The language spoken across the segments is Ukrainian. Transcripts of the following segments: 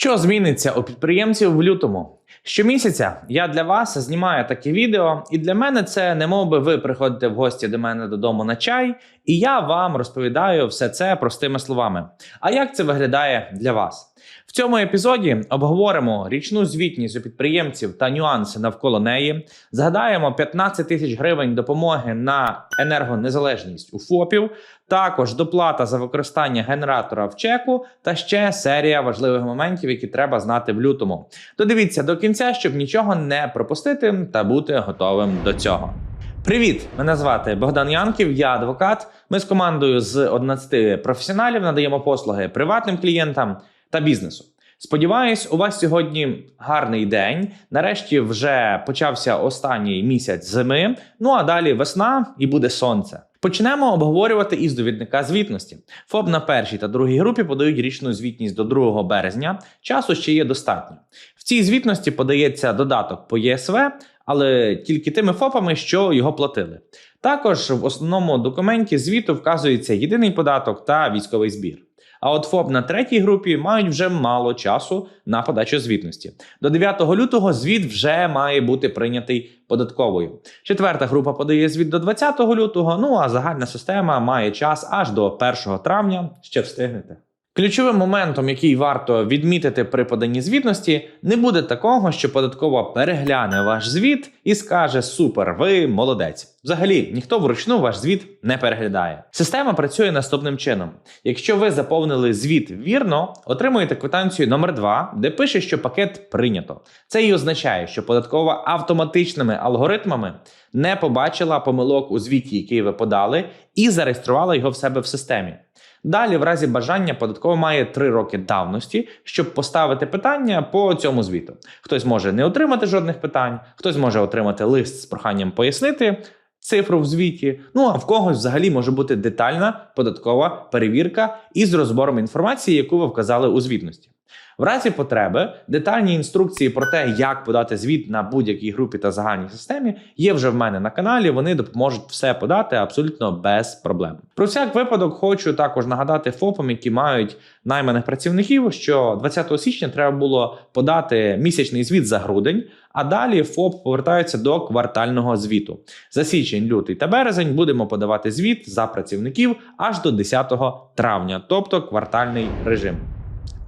Що зміниться у підприємців в лютому? Щомісяця я для вас знімаю такі відео, і для мене це не би ви приходите в гості до мене додому на чай, і я вам розповідаю все це простими словами. А як це виглядає для вас? В цьому епізоді обговоримо річну звітність у підприємців та нюанси навколо неї. Згадаємо 15 тисяч гривень допомоги на енергонезалежність у ФОПів, також доплата за використання генератора в чеку та ще серія важливих моментів, які треба знати в лютому. Додивіться до кінця, щоб нічого не пропустити та бути готовим до цього. Привіт! Мене звати Богдан Янків, я адвокат. Ми з командою з 11 професіоналів надаємо послуги приватним клієнтам та бізнесу. Сподіваюсь, у вас сьогодні гарний день. Нарешті вже почався останній місяць зими. Ну а далі весна і буде сонце. Почнемо обговорювати із довідника звітності. ФОП на першій та другій групі подають річну звітність до 2 березня. Часу ще є достатньо. В цій звітності подається додаток по ЄСВ, але тільки тими ФОПами, що його платили. Також в основному документі звіту вказується єдиний податок та військовий збір. А от ФОП на третій групі мають вже мало часу на подачу звітності. До 9 лютого звіт вже має бути прийнятий податковою. Четверта група подає звіт до 20 лютого. Ну а загальна система має час аж до 1 травня. Ще встигнете. Ключовим моментом, який варто відмітити при поданні звітності, не буде такого, що податкова перегляне ваш звіт і скаже Супер, ви молодець. Взагалі, ніхто вручну ваш звіт не переглядає. Система працює наступним чином: якщо ви заповнили звіт вірно, отримуєте квитанцію номер 2 де пише, що пакет прийнято. Це і означає, що податкова автоматичними алгоритмами не побачила помилок у звіті, який ви подали, і зареєструвала його в себе в системі. Далі, в разі бажання, податкова має 3 роки давності, щоб поставити питання по цьому звіту. Хтось може не отримати жодних питань, хтось може отримати лист з проханням пояснити цифру в звіті. Ну а в когось взагалі може бути детальна податкова перевірка із розбором інформації, яку ви вказали у звітності. В разі потреби детальні інструкції про те, як подати звіт на будь-якій групі та загальній системі, є вже в мене на каналі. Вони допоможуть все подати абсолютно без проблем. Про всяк випадок хочу також нагадати ФОПам, які мають найманих працівників, що 20 січня треба було подати місячний звіт за грудень. А далі ФОП повертається до квартального звіту. За січень, лютий та березень будемо подавати звіт за працівників аж до 10 травня, тобто квартальний режим.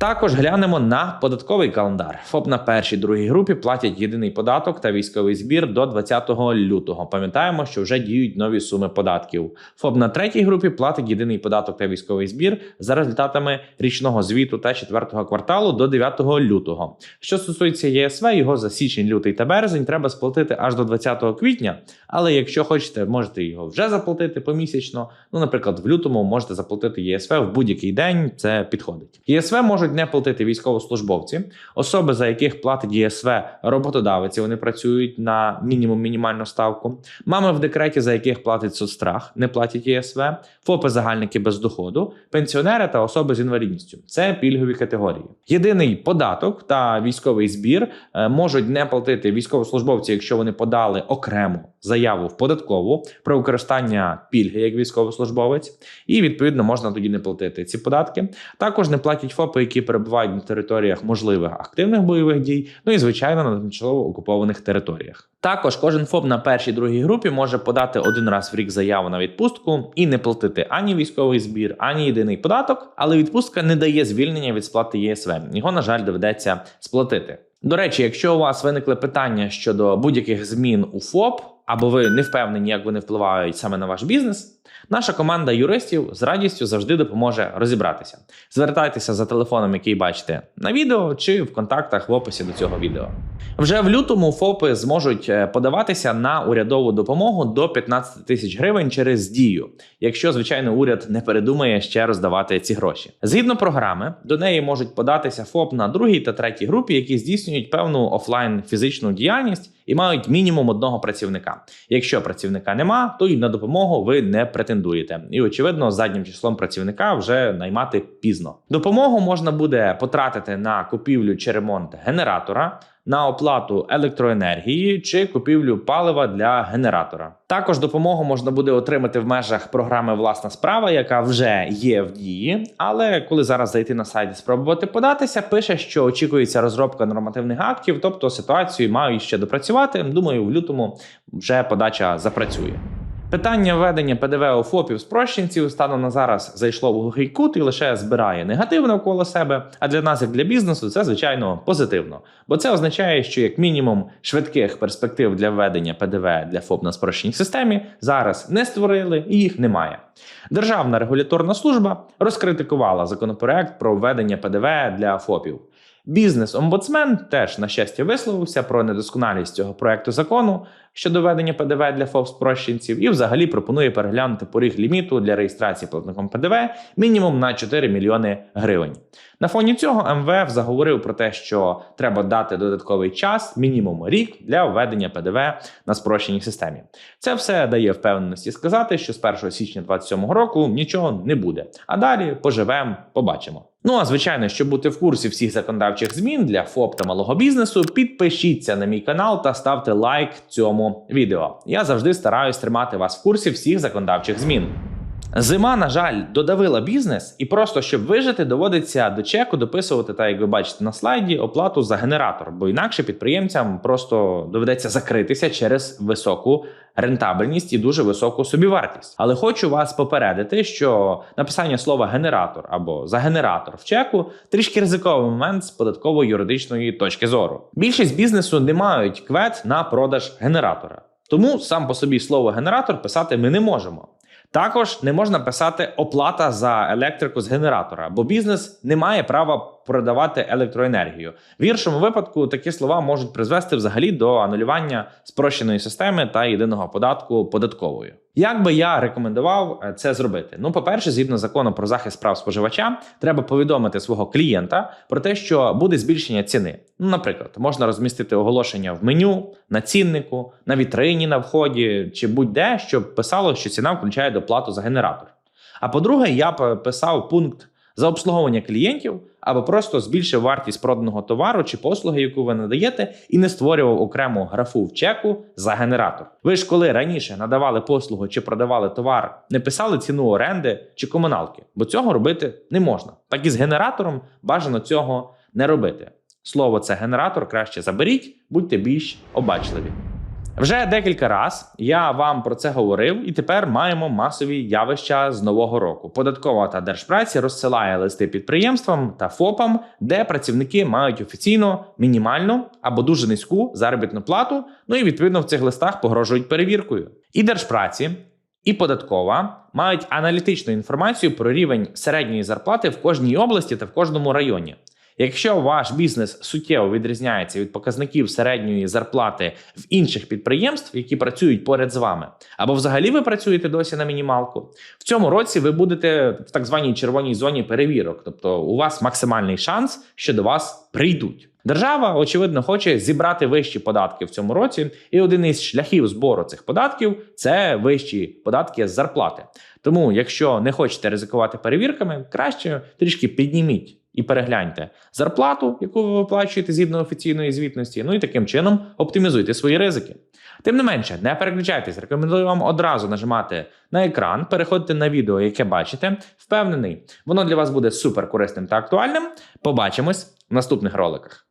Також глянемо на податковий календар. ФОП на першій другій групі платять єдиний податок та військовий збір до 20 лютого. Пам'ятаємо, що вже діють нові суми податків. ФОП на третій групі платить єдиний податок та військовий збір за результатами річного звіту та четвертого кварталу до 9 лютого. Що стосується ЄСВ, його за січень, лютий та березень треба сплатити аж до 20 квітня. Але якщо хочете, можете його вже заплатити помісячно. Ну, наприклад, в лютому можете заплатити ЄСВ в будь-який день. Це підходить. ЄСВ можуть не платити військовослужбовці, особи, за яких платить ЄСВ роботодавець, вони працюють на мінімум мінімальну ставку. Мами в декреті, за яких платить соцстрах, не платять ЄСВ, ФОПи загальники без доходу, пенсіонери та особи з інвалідністю. Це пільгові категорії. Єдиний податок та військовий збір е, можуть не платити військовослужбовці, якщо вони подали окрему заяву в податкову про використання пільги як військовослужбовець, і відповідно можна тоді не платити ці податки. Також не платять ФОПи, які перебувають на територіях можливих активних бойових дій, ну і звичайно на тимчасово окупованих територіях. Також кожен ФОП на першій другій групі може подати один раз в рік заяву на відпустку і не платити ані військовий збір, ані єдиний податок, але відпустка не дає звільнення від сплати ЄСВ. Його, на жаль, доведеться сплатити. До речі, якщо у вас виникли питання щодо будь-яких змін у ФОП, або ви не впевнені, як вони впливають саме на ваш бізнес, наша команда юристів з радістю завжди допоможе розібратися. Звертайтеся за телефоном, який бачите на відео, чи в контактах в описі до цього відео. Вже в лютому ФОПи зможуть е, подаватися на урядову допомогу до 15 тисяч гривень через дію, якщо звичайно уряд не передумає ще роздавати ці гроші. Згідно програми, до неї можуть податися ФОП на другій та третій групі, які здійснюють певну офлайн фізичну діяльність і мають мінімум одного працівника. Якщо працівника нема, то й на допомогу ви не претендуєте. І очевидно, заднім числом працівника вже наймати пізно. Допомогу можна буде потратити на купівлю чи ремонт генератора, на оплату електроенергії чи купівлю палива для генератора. Також допомогу можна буде отримати в межах програми Власна справа, яка вже є в дії. Але коли зараз зайти на сайт і спробувати податися, пише, що очікується розробка нормативних актів, тобто ситуацію мають ще допрацювати. Думаю, в лютому вже подача запрацює. Питання введення ПДВ у ФОПів спрощенців станом на зараз зайшло в глухий кут і лише збирає негатив навколо себе. А для нас, як для бізнесу, це звичайно позитивно. Бо це означає, що як мінімум швидких перспектив для введення ПДВ для ФОП на спрощеній системі зараз не створили і їх немає. Державна регуляторна служба розкритикувала законопроект про введення ПДВ для ФОПів. Бізнес-омбудсмен теж, на щастя, висловився про недосконалість цього проекту закону щодо введення ПДВ для ФОП спрощенців і взагалі пропонує переглянути поріг ліміту для реєстрації платником ПДВ мінімум на 4 мільйони гривень. На фоні цього МВФ заговорив про те, що треба дати додатковий час, мінімум рік, для введення ПДВ на спрощеній системі. Це все дає впевненості сказати, що з 1 січня 2027 року нічого не буде. А далі поживемо, побачимо. Ну а звичайно, щоб бути в курсі всіх законодавчих змін для ФОП та малого бізнесу, підпишіться на мій канал та ставте лайк цьому відео. Я завжди стараюсь тримати вас в курсі всіх законодавчих змін. Зима, на жаль, додавила бізнес, і просто щоб вижити, доводиться до чеку дописувати, та як ви бачите на слайді, оплату за генератор, бо інакше підприємцям просто доведеться закритися через високу рентабельність і дуже високу собівартість. Але хочу вас попередити, що написання слова генератор або за генератор в чеку трішки ризиковий момент з податково-юридичної точки зору. Більшість бізнесу не мають квет на продаж генератора. Тому сам по собі слово генератор писати ми не можемо. Також не можна писати оплата за електрику з генератора, бо бізнес не має права продавати електроенергію. В іншому випадку такі слова можуть призвести взагалі до анулювання спрощеної системи та єдиного податку податковою. Як би я рекомендував е, це зробити? Ну, по-перше, згідно закону про захист прав споживача, треба повідомити свого клієнта про те, що буде збільшення ціни. Ну, наприклад, можна розмістити оголошення в меню, на ціннику, на вітрині на вході чи будь-де, щоб писало, що ціна включає доплату за генератор. А по-друге, я писав пункт за обслуговування клієнтів або просто збільшив вартість проданого товару чи послуги, яку ви надаєте, і не створював окрему графу в чеку за генератор. Ви ж коли раніше надавали послугу чи продавали товар, не писали ціну оренди чи комуналки, бо цього робити не можна. Так і з генератором бажано цього не робити. Слово це генератор краще заберіть, будьте більш обачливі. Вже декілька раз я вам про це говорив, і тепер маємо масові явища з нового року. Податкова та держпраці розсилає листи підприємствам та ФОПам, де працівники мають офіційно мінімальну або дуже низьку заробітну плату. Ну і відповідно в цих листах погрожують перевіркою. І держпраці, і податкова мають аналітичну інформацію про рівень середньої зарплати в кожній області та в кожному районі. Якщо ваш бізнес суттєво відрізняється від показників середньої зарплати в інших підприємств, які працюють поряд з вами, або взагалі ви працюєте досі на мінімалку, в цьому році ви будете в так званій червоній зоні перевірок, тобто у вас максимальний шанс, що до вас прийдуть. Держава, очевидно, хоче зібрати вищі податки в цьому році, і один із шляхів збору цих податків це вищі податки з зарплати. Тому, якщо не хочете ризикувати перевірками, краще трішки підніміть і перегляньте зарплату, яку ви виплачуєте згідно офіційної звітності. Ну і таким чином оптимізуйте свої ризики. Тим не менше, не переключайтесь, рекомендую вам одразу нажимати на екран, переходити на відео, яке бачите. Впевнений, воно для вас буде супер корисним та актуальним. Побачимось в наступних роликах.